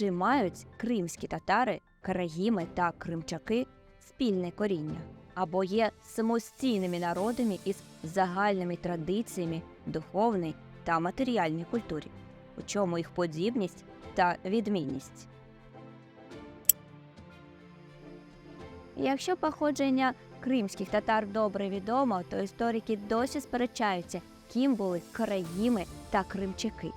Чи мають кримські татари, караїми та кримчаки спільне коріння? Або є самостійними народами із загальними традиціями духовній та матеріальній культурі? У чому їх подібність та відмінність? Якщо походження кримських татар добре відомо, то історики досі сперечаються, ким були караїми та кримчаки.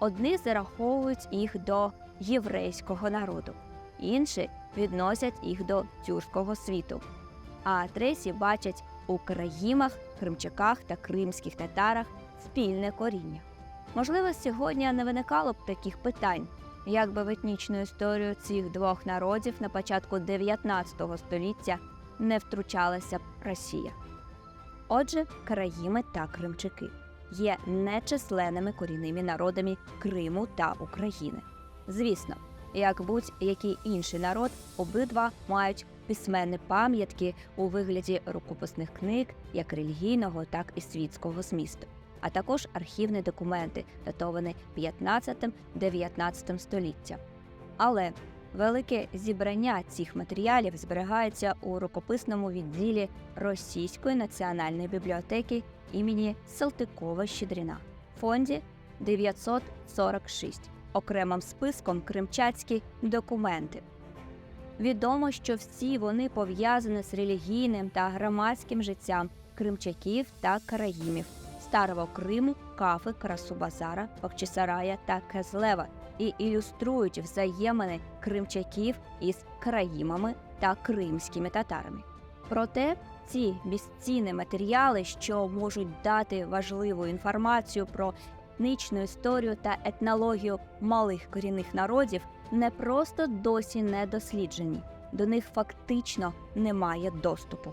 Одні зараховують їх до єврейського народу, інші відносять їх до тюркського світу, а треті бачать у караїмах, кримчаках та кримських татарах спільне коріння. Можливо, сьогодні не виникало б таких питань, якби в етнічну історію цих двох народів на початку 19 століття не втручалася б Росія. Отже, караїми та кримчаки є нечисленними корінними народами Криму та України. Звісно, як будь-який інший народ, обидва мають письменні пам'ятки у вигляді рукописних книг як релігійного, так і світського змісту, а також архівні документи, датовані 15-19 століття. Але велике зібрання цих матеріалів зберігається у рукописному відділі Російської національної бібліотеки імені Салтикова Щедріна фонді 946 окремим списком кримчацькі документи. Відомо, що всі вони пов'язані з релігійним та громадським життям кримчаків та караїмів, Старого Криму, Кафи, Красубазара, Бахчисарая та Кезлева і ілюструють взаємини кримчаків із караїмами та кримськими татарами. Проте ці безцінні матеріали, що можуть дати важливу інформацію про етнічну історію та етнологію малих корінних народів, не просто досі не досліджені, до них фактично немає доступу.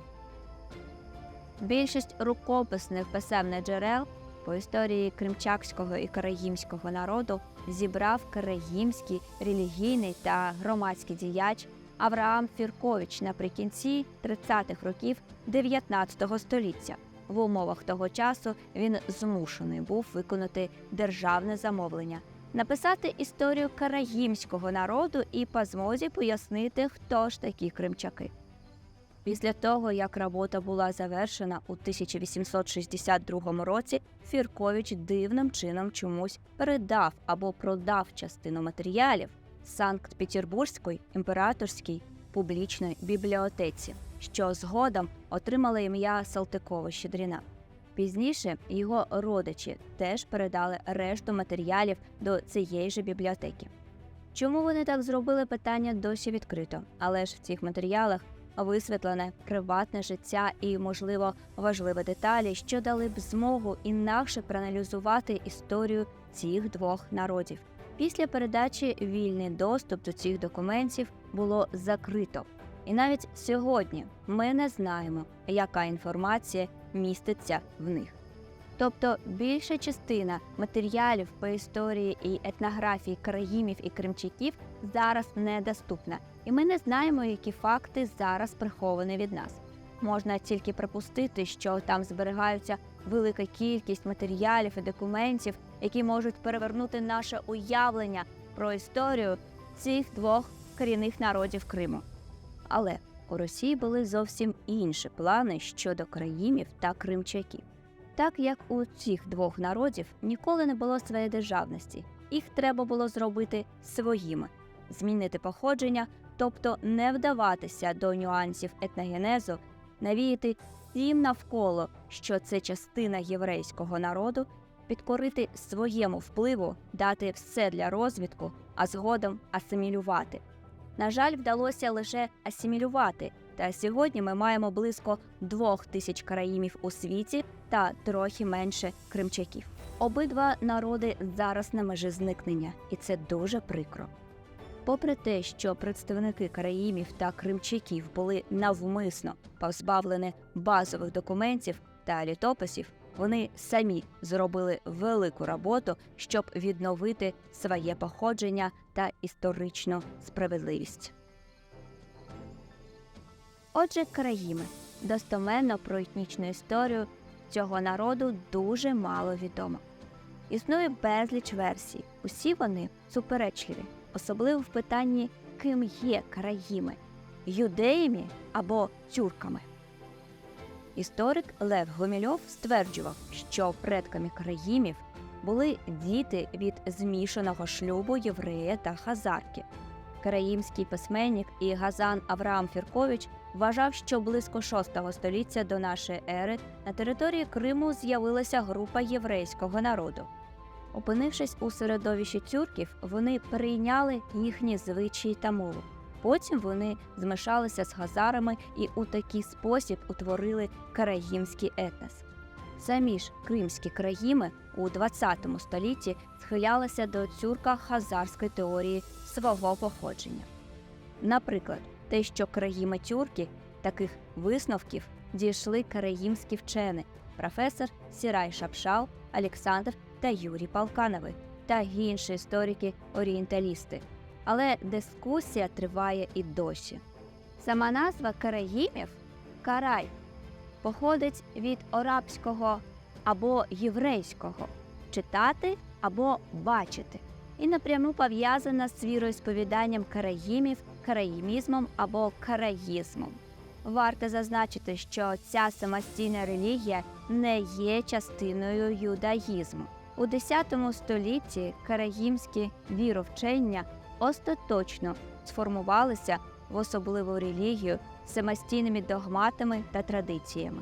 Більшість рукописних писемних джерел по історії кримчакського і караїмського народу зібрав караїмський релігійний та громадський діяч Авраам Фіркович наприкінці 30-х років 19 століття. В умовах того часу він змушений був виконати державне замовлення, написати історію караїмського народу і по змозі пояснити, хто ж такі кримчаки. Після того, як робота була завершена у 1862 році, Фіркович дивним чином чомусь передав або продав частину матеріалів Санкт-Петербурзької імператорській публічної бібліотеці, що згодом отримала ім'я Салтикова Щедріна. Пізніше його родичі теж передали решту матеріалів до цієї ж бібліотеки. Чому вони так зробили, питання досі відкрито, але ж в цих матеріалах висвітлене приватне життя і, можливо, важливі деталі, що дали б змогу інакше проаналізувати історію цих двох народів. Після передачі вільний доступ до цих документів було закрито. І навіть сьогодні ми не знаємо, яка інформація міститься в них. Тобто більша частина матеріалів по історії і етнографії країмів і кримчаків зараз недоступна, і ми не знаємо, які факти зараз приховані від нас. Можна тільки припустити, що там зберігаються велика кількість матеріалів і документів, які можуть перевернути наше уявлення про історію цих двох корінних народів Криму. Але у Росії були зовсім інші плани щодо країмів та кримчаків. Так як у цих двох народів ніколи не було своєї державності, їх треба було зробити своїми, змінити походження, тобто не вдаватися до нюансів етногенезу, навіяти всім навколо, що це частина єврейського народу, підкорити своєму впливу, дати все для розвідку, а згодом асимілювати. На жаль, вдалося лише асимілювати, та сьогодні ми маємо близько двох тисяч країмів у світі та трохи менше кримчаків. Обидва народи зараз на межі зникнення, і це дуже прикро. Попри те, що представники караїмів та кримчаків були навмисно позбавлені базових документів та літописів, вони самі зробили велику роботу, щоб відновити своє походження та історичну справедливість. Отже, країми достоменно про етнічну історію цього народу дуже мало відомо. Існує безліч версій, усі вони суперечливі. особливо в питанні, ким є караїми юдеями або тюрками. Історик Лев Гомільов стверджував, що предками караїмів були діти від змішаного шлюбу єврея та хазарки. Караїмський письменник і Газан Авраам Фіркович вважав, що близько VI століття до нашої ери на території Криму з'явилася група єврейського народу. Опинившись у середовищі тюрків, вони перейняли їхні звичаї та мову. Потім вони змішалися з хазарами і у такий спосіб утворили караїмський етнос. Самі ж кримські країми у ХХ столітті схилялися до тюрка-хазарської теорії свого походження. Наприклад, те, що країми тюрки, таких висновків дійшли караїмські вчени професор Сірай Шапшал, Олександр та Юрій Палканови та інші історики-орієнталісти. Але дискусія триває і досі. Сама назва караїмів карай походить від арабського або єврейського читати або бачити, і напряму пов'язана з віросповіданням караїмів, караїмізмом або караїзмом. Варто зазначити, що ця самостійна релігія не є частиною юдаїзму. У X столітті караїмські віровчення остаточно сформувалися в особливу релігію з самостійними догматами та традиціями.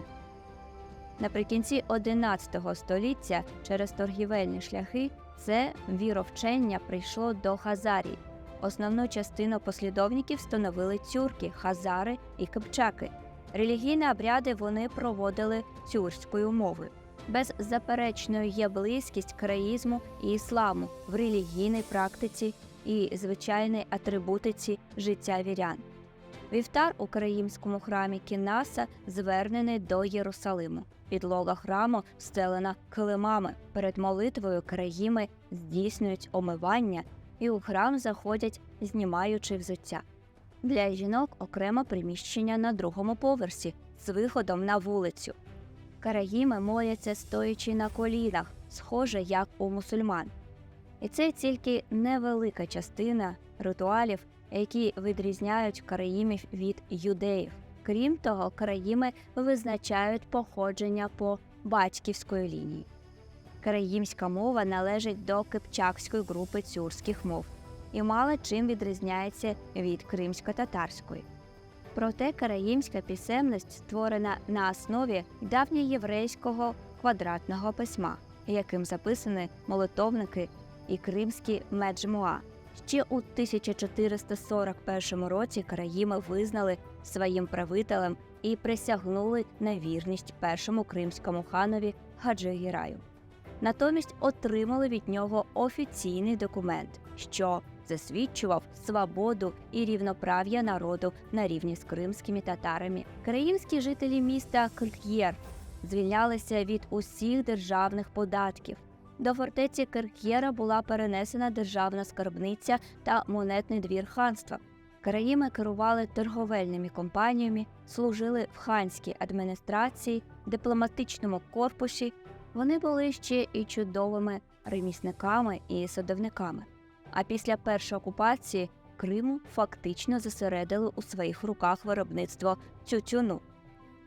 Наприкінці XI століття через торгівельні шляхи це віровчення прийшло до Хазарії. Основну частину послідовників становили тюрки, хазари і кипчаки. Релігійні обряди вони проводили тюркською мовою. Беззаперечною є близькість країзму і ісламу в релігійній практиці і звичайній атрибутиці життя вірян. Вівтар у караїмському храмі Кінаса звернений до Єрусалиму. Підлога храму встелена килимами. Перед молитвою караїми здійснюють омивання і у храм заходять, знімаючи взуття. Для жінок окремо приміщення на другому поверсі з виходом на вулицю. Караїми моляться стоячи на колінах, схоже як у мусульман. І це тільки невелика частина ритуалів, які відрізняють караїмів від юдеїв. Крім того, караїми визначають походження по батьківської лінії. Караїмська мова належить до кипчакської групи тюркських мов і мало чим відрізняється від кримсько-татарської. Проте караїмська писемність створена на основі давньоєврейського квадратного письма, яким записані молитовники і кримські меджмуа. Ще у 1441 році караїми визнали своїм правителем і присягнули на вірність першому кримському ханові Хаджи Гіраю. Натомість отримали від нього офіційний документ, що засвідчував свободу і рівноправ'я народу на рівні з кримськими татарами. Країмські жителі міста Кирк'єр звільнялися від усіх державних податків. До фортеці Кирк'єра була перенесена державна скарбниця та монетний двір ханства. Караїми керували торговельними компаніями, служили в ханській адміністрації, дипломатичному корпусі. Вони були ще і чудовими ремісниками і садовниками. А після першої окупації Криму фактично зосередили у своїх руках виробництво тютюну.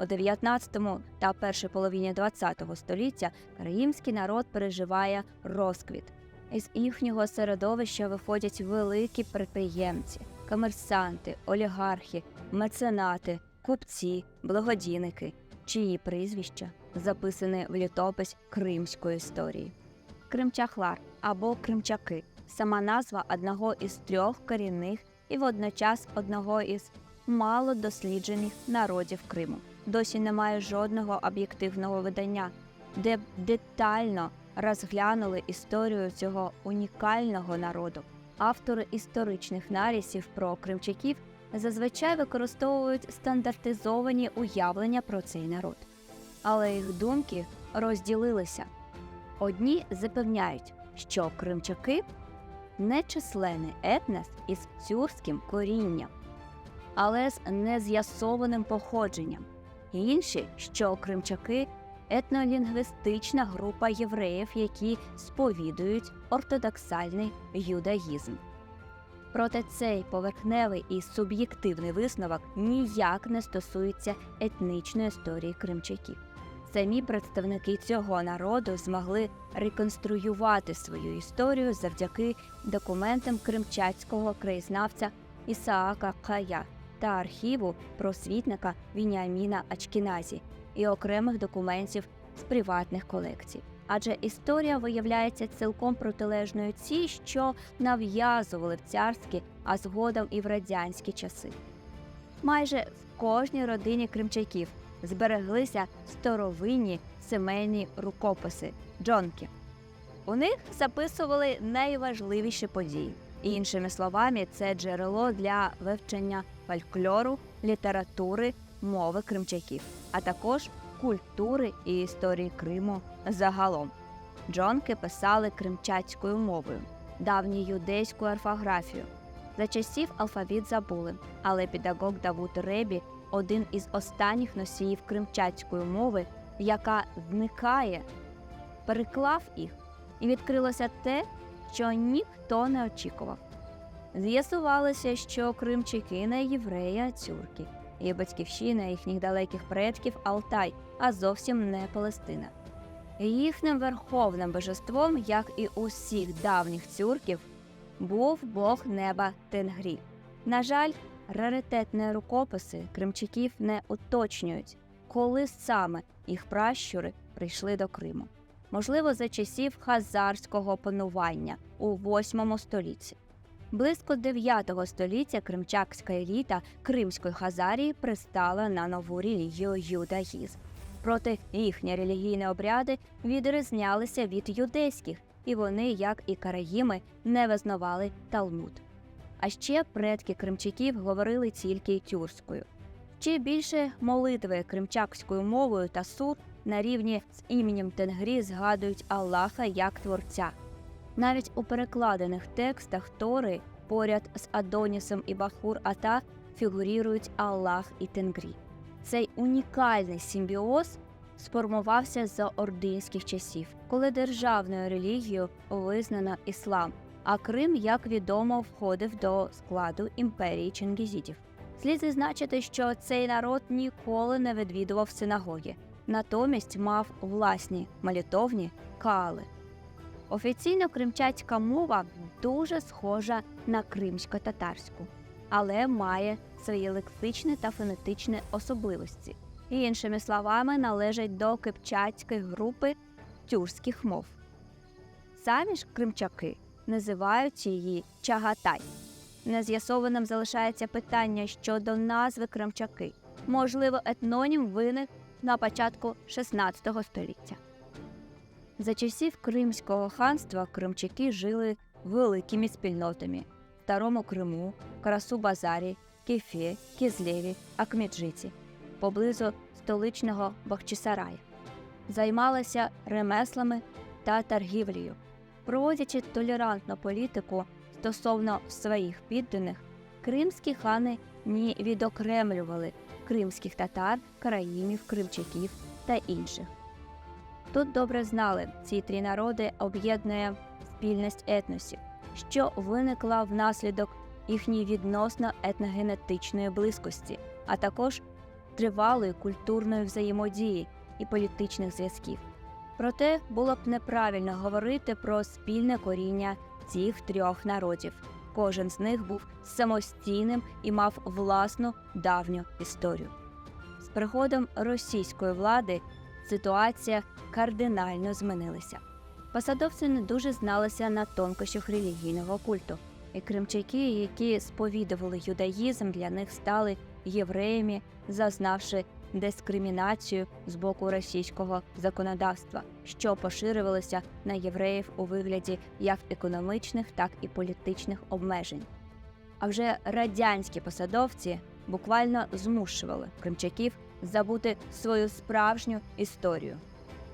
У 19 та першій половині ХХ століття караїмський народ переживає розквіт. Із їхнього середовища виходять великі підприємці, комерсанти, олігархи, меценати, купці, благодійники, чиї прізвища записані в літопис кримської історії. Кримчахлар або кримчаки сама назва одного із трьох корінних і водночас одного із мало досліджених народів Криму. Досі немає жодного об'єктивного видання, де б детально розглянули історію цього унікального народу. Автори історичних нарісів про кримчаків зазвичай використовують стандартизовані уявлення про цей народ, але їх думки розділилися. Одні запевняють, що кримчаки нечисленний етнос із тюркським корінням, але з нез'ясованим походженням. Інші, що кримчаки етнолінгвістична група євреїв, які сповідують ортодоксальний юдаїзм. Проте цей поверхневий і суб'єктивний висновок ніяк не стосується етнічної історії кримчаків. Самі представники цього народу змогли реконструювати свою історію завдяки документам кримчацького краєзнавця Ісаака Кая та архіву просвітника Вініаміна Ачкіназі і окремих документів з приватних колекцій. Адже історія виявляється цілком протилежною цій, що нав'язували в царські, а згодом і в радянські часи. Майже в кожній родині кримчаків збереглися старовинні сімейні рукописи джонки. У них записували найважливіші події. Іншими словами, це джерело для вивчення фольклору, літератури, мови кримчаків, а також культури і історії Криму загалом. Джонки писали кримчацькою мовою, давню юдейську орфографію. За часів алфавіт забули, але педагог Давут Ребі один із останніх носіїв кримчацької мови, яка зникає, переклав їх, і відкрилося те, що ніхто не очікував. З'ясувалося, що кримчаки не євреї, а тюрки, і батьківщина їхніх далеких предків Алтай, а зовсім не Палестина. Їхнім верховним божеством, як і усіх давніх тюрків, був бог неба Тенгрі. На жаль, раритетні рукописи кримчаків не уточнюють, коли саме їх пращури прийшли до Криму. Можливо, за часів хазарського панування у VIII столітті. Близько 9 століття кримчакська еліта Кримської Хазарії пристала на нову релігію юдаїзм. Проте їхні релігійні обряди відрізнялися від юдейських, і вони, як і караїми, не визнавали Талмуд. А ще предки кримчаків говорили тільки тюркською. Ще більше молитви кримчакською мовою та суд на рівні з іменем Тенгрі згадують Аллаха як творця. Навіть у перекладених текстах Тори поряд з Адонісом і Бахур Ата фігурірують Аллах і Тенгрі. Цей унікальний симбіоз сформувався за ординських часів, коли державною релігією визнано іслам, а Крим, як відомо, входив до складу імперії чингізідів. Слід зазначити, що цей народ ніколи не відвідував синагоги, натомість мав власні молитовні каали. Офіційно кримчацька мова дуже схожа на кримсько-татарську, але має свої лексичні та фонетичні особливості. Іншими словами, належить до кипчацької групи тюркських мов. Самі ж кримчаки називають її чагатай. Нез'ясованим залишається питання щодо назви кримчаки. Можливо, етнонім виник на початку XVI століття. За часів Кримського ханства кримчаки жили великими спільнотами в Старому Криму, Карасу-Базарі, Кефі, Кізлєві, Акмеджиті, поблизу столичного Бахчисарая. Займалися ремеслами та торгівлею, проводячи толерантну політику стосовно своїх підданих, кримські хани не відокремлювали кримських татар, караїмів, кримчаків та інших. Тут добре знали, ці три народи об'єднує спільність етносів, що виникла внаслідок їхньої відносно етногенетичної близькості, а також тривалої культурної взаємодії і політичних зв'язків. Проте було б неправильно говорити про спільне коріння цих трьох народів. Кожен з них був самостійним і мав власну давню історію. З приходом російської влади ситуація кардинально змінилася. Посадовці не дуже зналися на тонкощах релігійного культу, і кримчаки, які сповідували юдаїзм, для них стали євреями, зазнавши дискримінацію з боку російського законодавства, що поширювалося на євреїв у вигляді як економічних, так і політичних обмежень. А вже радянські посадовці буквально змушували кримчаків забути свою справжню історію.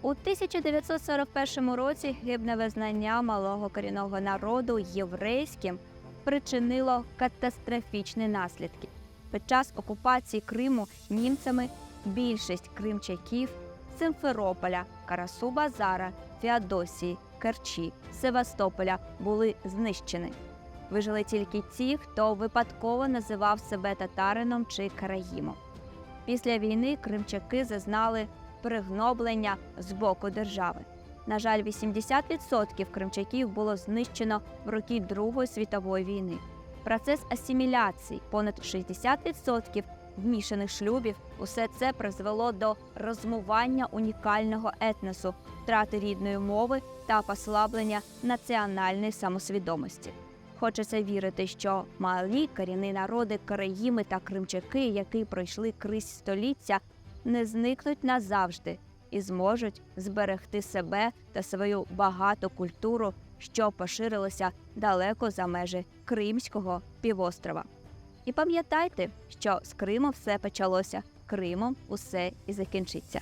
У 1941 році гибне визнання малого корінного народу єврейським причинило катастрофічні наслідки. Під час окупації Криму німцями більшість кримчаків Симферополя, Карасу-Базара, Феодосії, Керчі, Севастополя були знищені. Вижили тільки ті, хто випадково називав себе татарином чи караїмом. Після війни кримчаки зазнали пригноблення з боку держави. На жаль, 80% кримчаків було знищено в роки Другої світової війни. Процес асиміляції, понад 60% вмішаних шлюбів, усе це призвело до розмування унікального етносу, втрати рідної мови та послаблення національної самосвідомості. Хочеться вірити, що малі корінні народи Караїми та Кримчаки, які пройшли крізь століття, не зникнуть назавжди і зможуть зберегти себе та свою багату культуру, що поширилася далеко за межі Кримського півострова. І пам'ятайте, що з Кримом все почалося, Кримом усе і закінчиться.